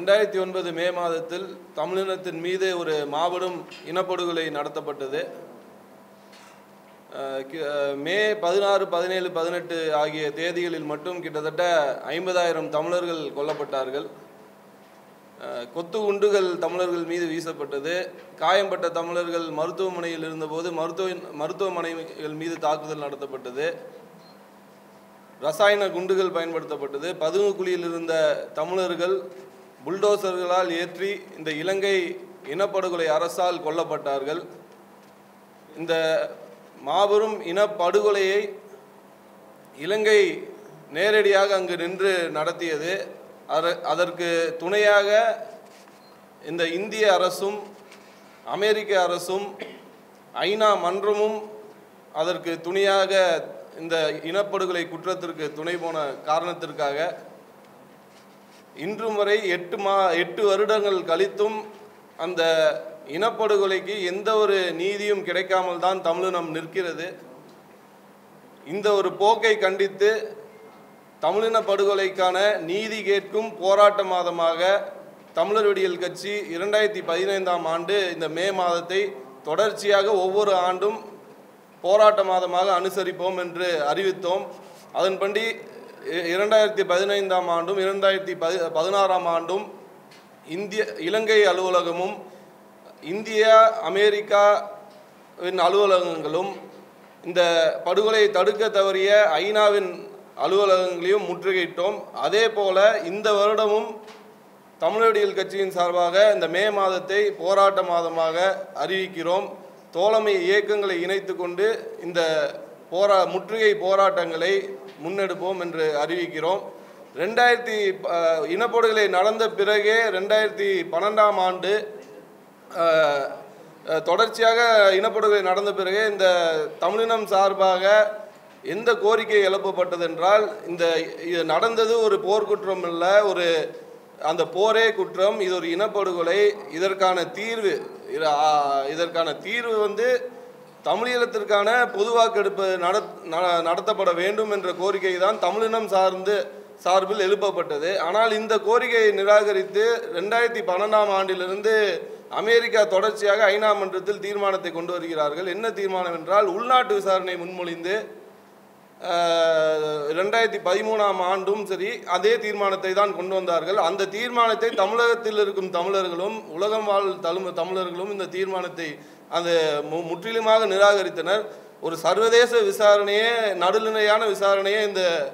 ரெண்டாயிரத்தி ஒன்பது மே மாதத்தில் தமிழினத்தின் மீது ஒரு மாபெரும் இனப்படுகொலை நடத்தப்பட்டது. மே பதினாறு பதினேழு பதினெட்டு ஆகிய தேதிகளில் மட்டும் கிட்டத்தட்ட ஐம்பதாயிரம் தமிழர்கள் கொல்லப்பட்டார்கள். கொத்து குண்டுகள் தமிழர்கள் மீது வீசப்பட்டது. காயம்பட்ட தமிழர்கள் மருத்துவமனையில் இருந்தபோது மருத்துவ மருத்துவமனைகள் மீது தாக்குதல் நடத்தப்பட்டது. ரசாயன குண்டுகள் பயன்படுத்தப்பட்டது. பதுங்கு குழியில் இருந்த தமிழர்கள் புல்டோசர்களால் ஏற்றி இந்த இலங்கை இனப்படுகொலை அரசால் கொல்லப்பட்டார்கள். இந்த மாபெரும் இனப்படுகொலையை இலங்கை நேரடியாக அங்கு நின்று நடத்தியது. அதற்கு துணையாக இந்த இந்திய அரசும் அமெரிக்க அரசும் ஐநா மன்றமும் அதற்கு துணையாக இந்த இனப்படுகொலை குற்றத்திற்கு துணை போன காரணத்திற்காக இன்று வரை எட்டு மா எட்டு வருடங்கள் கழித்தும் அந்த இனப்படுகொலைக்கு எந்த ஒரு நீதியும் கிடைக்காமல் தான் தமிழினம் நிற்கிறது. இந்த ஒரு போக்கை கண்டித்து தமிழின படுகொலைக்கான நீதி கேட்கும் போராட்ட மாதமாக தமிழர் விடியல் கட்சி இரண்டாயிரத்தி பதினைந்தாம் ஆண்டு இந்த மே மாதத்தை தொடர்ச்சியாக ஒவ்வொரு ஆண்டும் போராட்ட மாதமாக அனுசரிப்போம் என்று அறிவித்தோம். அதன்படி இரண்டாயிரத்தி பதினைந்தாம் ஆண்டும் இரண்டாயிரத்தி பதி பதினாறாம் ஆண்டும் இந்திய இலங்கை அலுவலகமும் இந்தியா அமெரிக்காவின் அலுவலகங்களும் இந்த படுகொலையை தடுக்க தவறிய ஐநாவின் அலுவலகங்களையும் முற்றுகையிட்டோம். அதே போல இந்த வருடமும் தமிழடியல் கட்சியின் சார்பாக இந்த மே மாதத்தை போராட்ட மாதமாக அறிவிக்கிறோம். தோழமை இயக்கங்களை இணைத்து கொண்டு இந்த போரா முற்றுகை போராட்டங்களை முன்னெடுப்போம் என்று அறிவிக்கிறோம். ரெண்டாயிரத்தி இனப்படுகொலை நடந்த பிறகே ரெண்டாயிரத்தி பன்னெண்டாம் ஆண்டு தொடர்ச்சியாக இனப்படுகொலை நடந்த பிறகு இந்த தமிழினம் சார்பாக எந்த கோரிக்கை எழுப்பப்பட்டது என்றால் இந்த இது நடந்தது ஒரு போர்க்குற்றம் இல்லை ஒரு அந்த போரே குற்றம் இது ஒரு இனப்படுகொலை இதற்கான தீர்வு இது, இதற்கான தீர்வு வந்து தமிழீழத்திற்கான பொது வாக்கெடுப்பு ந- நடத்தப்பட வேண்டும் என்ற கோரிக்கை தான் தமிழினம் சார்ந்து சார்பில் எழுப்பப்பட்டது. ஆனால் இந்த கோரிக்கையை நிராகரித்து ரெண்டாயிரத்தி பன்னெண்டாம் ஆண்டிலிருந்து அமெரிக்கா தொடர்ச்சியாக ஐநா மன்றத்தில் தீர்மானத்தை கொண்டு வருகிறார்கள். என்ன தீர்மானம் என்றால் உள்நாட்டு விசாரணை முன்மொழிந்து ரெண்டாயிரத்தி பதிமூணாம் ஆண்டும் சரி அதே தீர்மானத்தை தான் கொண்டு வந்தார்கள். அந்த தீர்மானத்தை தமிழகத்தில் இருக்கும் தமிழர்களும் உலகம் வாழ் தழும தமிழர்களும் இந்த தீர்மானத்தை அந்த மு- முற்றிலுமாக நிராகரித்தனர். ஒரு சர்வதேச விசாரணையே நடுநிலையான விசாரணையே இந்த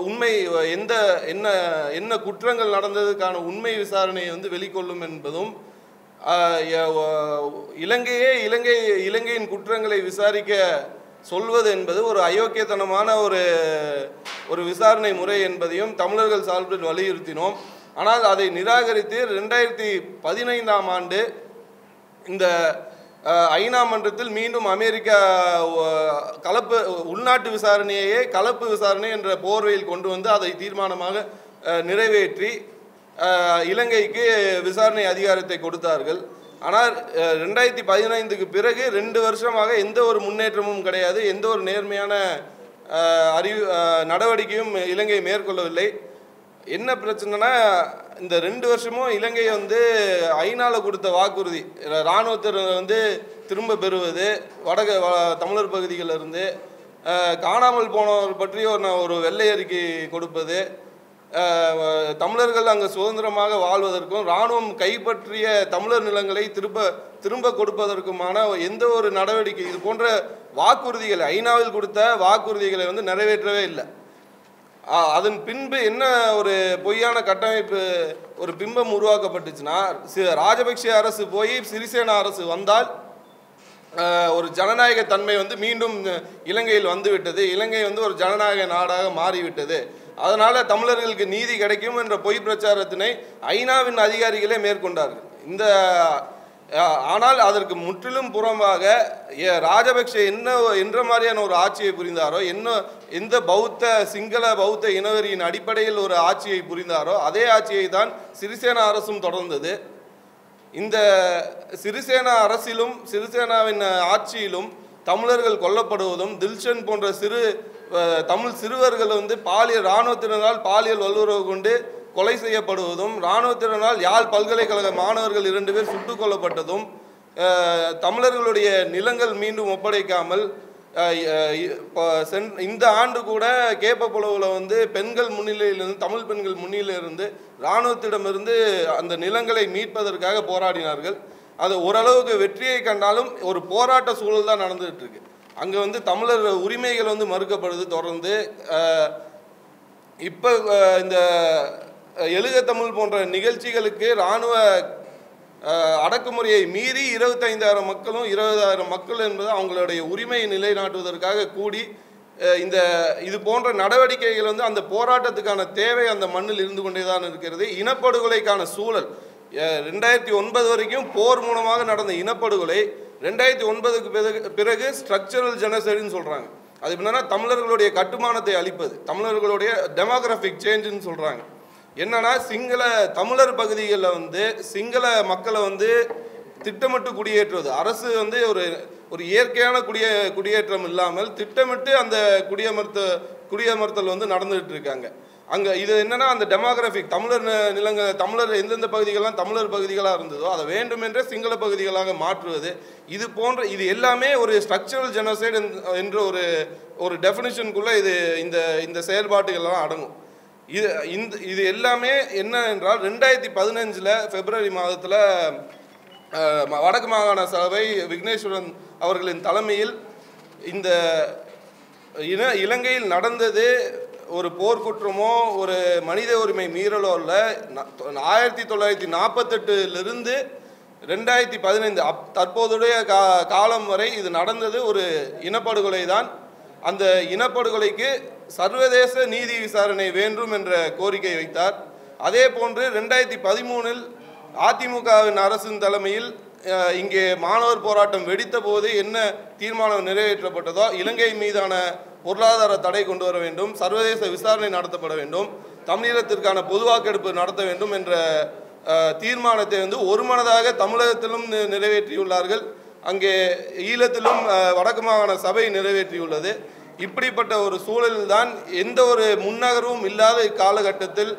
உண்மை எந்த என்ன என்ன குற்றங்கள் நடந்ததுக்கான உண்மை விசாரணையை வந்து வெளிக்கொள்ளும் என்பதும் இலங்கையே இலங்கை இலங்கையின் குற்றங்களை விசாரிக்க சொல்வது என்பது ஒரு அயோக்கியத்தனமான ஒரு ஒரு விசாரணை முறை என்பதையும் தமிழர்கள் சார்பில் வலியுறுத்தினோம். ஆனால் அதை நிராகரித்து ரெண்டாயிரத்தி பதினைந்தாம் ஆண்டு இந்த ஐநா மன்றத்தில் மீண்டும் அமெரிக்கா கலப்பு உள்நாட்டு விசாரணையையே கலப்பு விசாரணை என்ற போர்வையில் கொண்டு வந்து அதை தீர்மானமாக நிறைவேற்றி இலங்கைக்கு விசாரணை அதிகாரத்தை கொடுத்தார்கள். ஆனால் ரெண்டாயிரத்தி பதினைந்துக்கு பிறகு ரெண்டு வருஷமாக எந்த ஒரு முன்னேற்றமும் கிடையாது. எந்த ஒரு நேர்மையான அறிவு நடவடிக்கையும் இலங்கை மேற்கொள்ளவில்லை. என்ன பிரச்சனைனா இந்த ரெண்டு வருஷமும் இலங்கை வந்து ஐநாவில் கொடுத்த வாக்குறுதி. இராணுவத்தினர் வந்து திரும்ப பெறுவது வடக வ- தமிழர் பகுதிகளிலிருந்து காணாமல் போனவர் பற்றி ஒரு ஒரு வெள்ளை அறிக்கை கொடுப்பது. தமிழர்கள் அங்கே சுதந்திரமாக வாழ்வதற்கும் இராணுவம் கைப்பற்றிய தமிழர் நிலங்களை திரும்ப திரும்ப கொடுப்பதற்குமான எந்த ஒரு நடவடிக்கை இது போன்ற வாக்குறுதிகளை ஐநாவில் கொடுத்த வாக்குறுதிகளை வந்து நிறைவேற்றவே இல்லை. அதன் பின்பு என்ன ஒரு பொய்யான கட்டமைப்பு ஒரு பிம்பம் உருவாக்கப்பட்டுச்சுன்னா ராஜபக்ஷ அரசு போய் சிறிசேன அரசு வந்தால் ஒரு ஜனநாயக தன்மை வந்து மீண்டும் இலங்கையில் வந்துவிட்டது. இலங்கை வந்து ஒரு ஜனநாயக நாடாக மாறிவிட்டது. அதனால தமிழர்களுக்கு நீதி கிடைக்கும் என்ற பொய் பிரச்சாரத்தினை ஐநாவின் அதிகாரிகளே மேற்கொண்டார்கள். இந்த ஆனால் அதற்கு முற்றிலும் புறமாக ஏ, ராஜபக்ஷ என்ன என்ற மாதிரியான ஒரு ஆட்சியை புரிந்தாரோ என்ன எந்த பௌத்த சிங்கள பௌத்த இனவரியின் அடிப்படையில் ஒரு ஆட்சியை புரிந்தாரோ அதே ஆட்சியை தான் சிறிசேன அரசும் தொடர்ந்தது. இந்த சிறிசேனா அரசிலும் சிறிசேனாவின் ஆட்சியிலும் தமிழர்கள் கொல்லப்படுவதும் தில்ஷன் போன்ற சிறு தமிழ் சிறுவர்கள் வந்து பாலியல் இராணுவத்தினரால் பாலியல் வல்லுறவு கொண்டு கொலை செய்யப்படுவதும் இராணுவத்தினரால் யாழ் பல்கலைக்கழக மாணவர்கள் இரண்டு பேர் சுட்டுக் கொல்லப்பட்டதும் தமிழர்களுடைய நிலங்கள் மீண்டும் ஒப்படைக்காமல் இப்போ சென்- இந்த ஆண்டு கூட கேப்பப்புலவில் வந்து பெண்கள் முன்னிலையிலிருந்து தமிழ் பெண்கள் முன்னிலையிலிருந்து இராணுவத்திடமிருந்து அந்த நிலங்களை மீட்பதற்காக போராடினார்கள். அது ஓரளவுக்கு வெற்றியை கண்டாலும் ஒரு போராட்ட சூழல் தான் நடந்துகிட்டு இருக்கு அங்கே வந்து தமிழர் உரிமைகள் வந்து மறுக்கப்படுது தொடர்ந்து. இப்போ இந்த எழுக தமிழ் போன்ற நிகழ்ச்சிகளுக்கு இராணுவ அடக்குமுறையை மீறி இருபத்தைந்தாயிரம் மக்களும் இருபதாயிரம் மக்கள் என்பது அவங்களுடைய உரிமையை நிலைநாட்டுவதற்காக கூடி இந்த இது போன்ற நடவடிக்கைகள் வந்து அந்த போராட்டத்துக்கான தேவை அந்த மண்ணில் இருந்து கொண்டே தான் இருக்கிறது. இனப்படுகொலைக்கான சூழல் ரெண்டாயிரத்தி ஒன்பது வரைக்கும் போர் மூலமாக நடந்த இனப்படுகொலை ரெண்டாயிரத்தி ஒன்பதுக்கு பிறகு பிறகு ஸ்ட்ரக்சரல் ஜெனசரின்னு சொல்கிறாங்க அது என்னன்னா தமிழர்களுடைய கட்டுமானத்தை அளிப்பது தமிழர்களுடைய டெமோகிராஃபிக் சேஞ்சுன்னு சொல்கிறாங்க என்னன்னா சிங்கள தமிழர் பகுதிகளில் வந்து சிங்கள மக்களை வந்து திட்டமிட்டு குடியேற்றுவது. அரசு வந்து ஒரு ஒரு இயற்கையான குடிய குடியேற்றம் இல்லாமல் திட்டமிட்டு அந்த குடியமர்த்த குடியமர்த்தல் வந்து நடந்துகிட்டு இருக்காங்க. அங்கே இது என்னென்னா அந்த டெமோகிராஃபிக் தமிழர் நிலங்க தமிழர் எந்தெந்த பகுதிகள்லாம் தமிழர் பகுதிகளாக இருந்ததோ அதை வேண்டுமென்றே சிங்கள பகுதிகளாக மாற்றுவது. இது போன்ற இது எல்லாமே ஒரு ஸ்ட்ரக்சரல் ஜெனோசைடு என்ற ஒரு ஒரு டெஃபினிஷனுக்குள்ளே இது இந்த இந்த செயல்பாட்டுகள்லாம் அடங்கும். இது இந்த இது எல்லாமே என்ன என்றால் ரெண்டாயிரத்தி பதினஞ்சில் பிப்ரவரி மாதத்தில் வடக்கு மாகாண சபை விக்னேஸ்வரன் அவர்களின் தலைமையில் இந்த இன இலங்கையில் நடந்தது ஒரு போர்க்குற்றமோ ஒரு மனித உரிமை மீறலோ இல்லை ஆயிரத்தி தொள்ளாயிரத்தி நாற்பத்தெட்டுலேருந்து ரெண்டாயிரத்தி பதினைந்து அப் தற்போதுடைய கா காலம் வரை இது நடந்தது ஒரு இனப்படுகொலை தான் அந்த இனப்படுகொலைக்கு சர்வதேச நீதி விசாரணை வேண்டும் என்ற கோரிக்கை வைத்தார். அதே போன்று ரெண்டாயிரத்தி பதிமூணில் அதிமுகவின் அரசின் தலைமையில் இங்கே மாணவர் போராட்டம் வெடித்த போது என்ன தீர்மானம் நிறைவேற்றப்பட்டதோ இலங்கை மீதான பொருளாதார தடை கொண்டு வர வேண்டும் சர்வதேச விசாரணை நடத்தப்பட வேண்டும் தமிழீழத்திற்கான பொதுவாக்கெடுப்பு நடத்த வேண்டும் என்ற தீர்மானத்தை வந்து ஒருமனதாக தமிழகத்திலும் நிறைவேற்றியுள்ளார்கள். அங்கே ஈழத்திலும் வடக்கு மாகாண சபை நிறைவேற்றியுள்ளது. இப்படிப்பட்ட ஒரு சூழலில்தான் எந்த ஒரு முன்னகர்வும் இல்லாத இக்காலகட்டத்தில்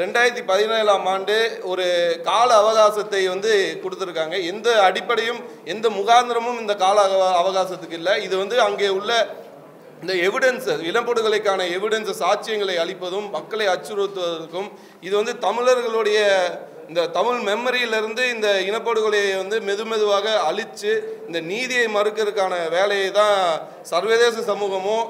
ரெண்டாயிரத்தி பதினேழாம் ஆண்டு ஒரு கால அவகாசத்தை வந்து கொடுத்துருக்காங்க. எந்த அடிப்படையும் எந்த முகாந்திரமும் இந்த கால அவகாசத்துக்கு இல்லை. இது வந்து அங்கே உள்ள இந்த எவிடன்ஸ் இளம்படுகொலைக்கான எவிடன்ஸ் சாட்சியங்களை அளிப்பதும் மக்களை அச்சுறுத்துவதற்கும் இது வந்து தமிழர்களுடைய இந்த தமிழ் மெமரியிலிருந்து இந்த இனப்படுகொலையை வந்து மெதுமெதுவாக அழித்து இந்த நீதியை மறுக்கிறதுக்கான வேலையை தான் சர்வதேச சமூகமும்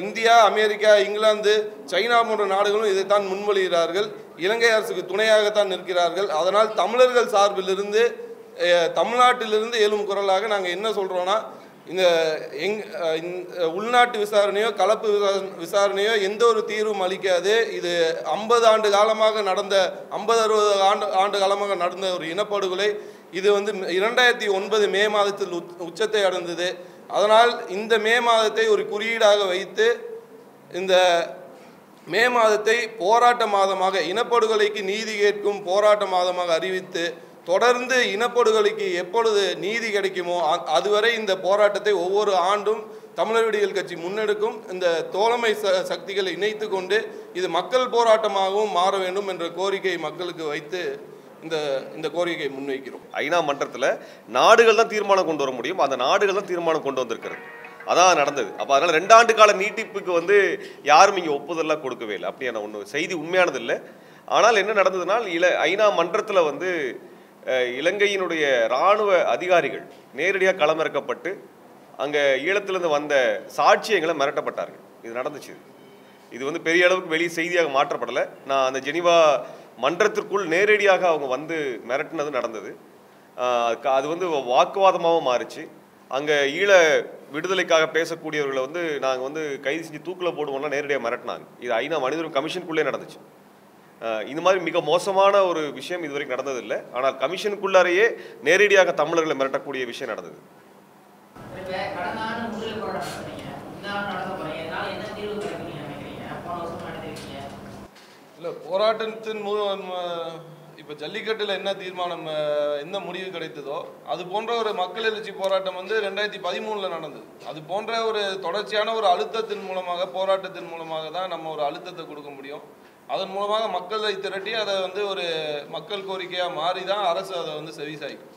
இந்தியா அமெரிக்கா இங்கிலாந்து சைனா போன்ற நாடுகளும் இதைத்தான் முன்மொழிகிறார்கள். இலங்கை அரசுக்கு துணையாகத்தான் நிற்கிறார்கள். அதனால் தமிழர்கள் சார்பிலிருந்து தமிழ்நாட்டிலிருந்து எழும் குரலாக நாங்கள் என்ன சொல்கிறோன்னா இந்த எங் உள்நாட்டு விசாரணையோ கலப்பு விசாரணையோ எந்த ஒரு தீர்வும் அளிக்காது. இது ஐம்பது ஆண்டு காலமாக நடந்த ஐம்பது அறுபது ஆண்டு ஆண்டு காலமாக நடந்த ஒரு இனப்படுகொலை. இது வந்து இரண்டாயிரத்தி ஒன்பது மே மாதத்தில் உச்சத்தை அடைந்தது. அதனால் இந்த மே மாதத்தை ஒரு குறியீடாக வைத்து இந்த மே மாதத்தை போராட்ட மாதமாக இனப்படுகொலைக்கு நீதி கேட்கும் போராட்ட மாதமாக அறிவித்து தொடர்ந்து இனப்படுகொலைக்கு எப்பொழுது நீதி கிடைக்குமோ அ- அதுவரை இந்த போராட்டத்தை ஒவ்வொரு ஆண்டும் தமிழர் விடியல் கட்சி முன்னெடுக்கும். இந்த தோழமை ச சக்திகளை இணைத்து கொண்டு இது மக்கள் போராட்டமாகவும் மாற வேண்டும் என்ற கோரிக்கை மக்களுக்கு வைத்து இந்த இந்த கோரிக்கையை முன்வைக்கிறோம். ஐநா மன்றத்தில் நாடுகள் தான் தீர்மானம் கொண்டு வர முடியும். அந்த நாடுகள் தான் தீர்மானம் கொண்டு வந்திருக்கிறது. அதான் நடந்தது. அப்போ அதனால் ரெண்டாண்டு கால நீட்டிப்புக்கு வந்து யாரும் இங்கே ஒப்புதலாக கொடுக்கவே இல்லை. அப்படியான ஒன்று செய்தி உண்மையானது இல்லை. ஆனால் என்ன நடந்ததுனால் இல ஐநா மன்றத்தில் வந்து இலங்கையினுடைய இராணுவ அதிகாரிகள் நேரடியாக களமிறக்கப்பட்டு அங்கே ஈழத்திலிருந்து வந்த சாட்சியங்களை மிரட்டப்பட்டார்கள். இது நடந்துச்சு. இது வந்து பெரிய அளவுக்கு வெளி செய்தியாக மாற்றப்படலை. நான் அந்த ஜெனிவா மன்றத்திற்குள் நேரடியாக அவங்க வந்து மிரட்டினது நடந்தது. அது வந்து வாக்குவாதமாகவும் மாறிச்சு. அங்கே ஈழ விடுதலைக்காக பேசக்கூடியவர்களை வந்து நாங்கள் வந்து கைது செஞ்சு தூக்கில் போடுவோம்னா நேரடியாக மிரட்டினாங்க. இது ஐநா மனிதரும் கமிஷனுக்குள்ளே நடந்துச்சு. இந்த மாதிரி மிக மோசமான ஒரு விஷயம் இதுவரைக்கும் நடந்ததில்லை. ஆனால் கமிஷனுக்குள்ளாரையே நேரடியாக தமிழர்களை மிரட்டக்கூடிய விஷயம் நடந்தது. இல்லை போராட்டத்தின் மூலம் இப்போ ஜல்லிக்கட்டில் என்ன தீர்மானம் என்ன முடிவு கிடைத்ததோ அது போன்ற ஒரு மக்கள் எழுச்சி போராட்டம் வந்து ரெண்டாயிரத்தி பதிமூணில் நடந்தது. அது போன்ற ஒரு தொடர்ச்சியான ஒரு அழுத்தத்தின் மூலமாக போராட்டத்தின் மூலமாக தான் நம்ம ஒரு அழுத்தத்தை கொடுக்க முடியும். அதன் மூலமாக மக்களை திரட்டி அதை வந்து ஒரு மக்கள் கோரிக்கையாக மாறி தான் அரசு அதை வந்து செவிசாய்க்கும்.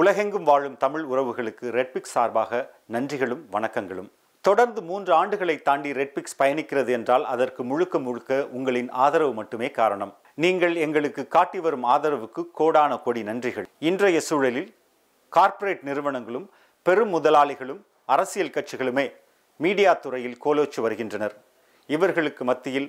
உலகெங்கும் வாழும் தமிழ் உறவுகளுக்கு ரெட்பிக்ஸ் சார்பாக நன்றிகளும் வணக்கங்களும். தொடர்ந்து மூன்று ஆண்டுகளை தாண்டி ரெட்பிக்ஸ் பயணிக்கிறது என்றால் அதற்கு முழுக்க முழுக்க உங்களின் ஆதரவு மட்டுமே காரணம். நீங்கள் எங்களுக்கு காட்டி வரும் ஆதரவுக்கு கோடான கோடி நன்றிகள். இன்றைய சூழலில் கார்ப்பரேட் நிறுவனங்களும் பெரும் முதலாளிகளும் அரசியல் கட்சிகளுமே மீடியா துறையில் கோலோச்சு வருகின்றனர். இவர்களுக்கு மத்தியில்